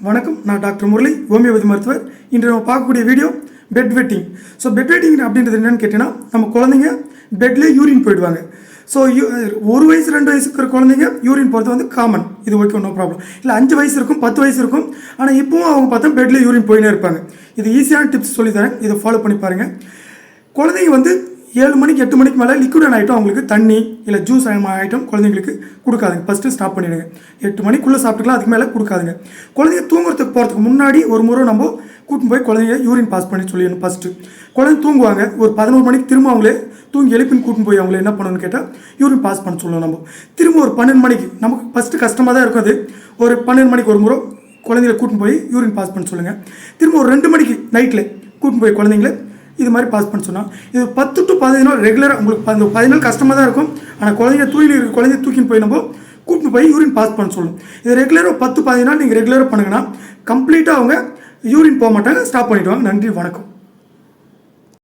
வணக்கம் நான் doctor Murali homeopathy மருத்துவர். இன்று நம்ம பார்க்கக்கூடிய video bed wetting. So bed wetting அப்படின்றது என்னென்னு கேட்டிங்கன்னா நம்ம குழந்தைங்க பெட்லேயே யூரின் போயிடுவாங்க. ஸோ ஒரு வயசு ரெண்டு வயசு இருக்கிற குழந்தைங்க யூரின் போகிறது வந்து காமன் இது ஓகே நோ ப்ராப்ளம் இல்லை அஞ்சு வயசு இருக்கும் பத்து வயசு இருக்கும். ஆனால் இப்போவும் அவங்க பார்த்தா பெட்லேயே யூரின் போயினே இருப்பாங்க. இது ஈஸியான டிப்ஸ் சொல்லித்தரேன் இதை ஃபாலோ பண்ணி பாருங்கள் குழந்தைங்க வந்து ஏழு மணிக்கு எட்டு மணிக்கு மேலே லிக்விடான ஐட்டம் அவங்களுக்கு தண்ணி இல்லை ஜூஸ் ஐட்டம் குழந்தைங்களுக்கு கொடுக்காதுங்க. ஃபஸ்ட்டு ஸ்டாப் பண்ணிடுங்க. எட்டு மணிக்குள்ளே சாப்பிட்டுக்கலாம் அதுக்கு மேலே கொடுக்காதுங்க. குழந்தைங்க தூங்குறதுக்கு போகிறதுக்கு முன்னாடி ஒரு முறை நம்ம கூட்டின்னு போய் குழந்தைங்க யூரின் பாஸ் பண்ணி சொல்லிடணும் ஃபஸ்ட்டு குழந்தை தூங்குவாங்க. ஒரு பதினோரு மணிக்கு திரும்ப அவங்களே தூங்கி எழுப்பின்னு கூட்டின்னு போய் அவங்கள என்ன பண்ணணும்னு கேட்டால் யூரின் பாஸ் பண்ண சொல்லணும் நம்ம. திரும்ப ஒரு பன்னெண்டு மணிக்கு நமக்கு ஃபஸ்ட்டு கஷ்டமாக தான் இருக்கும் அது. ஒரு பன்னெண்டு மணிக்கு ஒரு முறை குழந்தைங்களை கூட்டின்னு போய் யூரின் பாஸ் பண்ண சொல்லுங்கள் திரும்ப ஒரு ரெண்டு மணிக்கு நைட்டில் கூட்டின்னு போய் குழந்தைங்கள இது மாதிரி பாஸ் பண்ண சொன்னால் இது பத்து டு பதினஞ்சு நாள் ரெகுலராக உங்களுக்கு அந்த பதினஞ்சு நாள் கஷ்டமாக தான் இருக்கும். ஆனால் குழந்தைங்க தூயில் இருக்க குழந்தைய தூக்கின்னு போய் நம்ம கூப்பிட்டு போய் யூரின் பாஸ் பண்ண சொல்லணும் இது ரெகுலராக பத்து பதினஞ்சு நாள் நீங்கள் ரெகுலராக பண்ணுங்கன்னா கம்ப்ளீட்டாக அவங்க யூரின் போக மாட்டாங்க ஸ்டாப் பண்ணிவிடுவாங்க நன்றி வணக்கம்.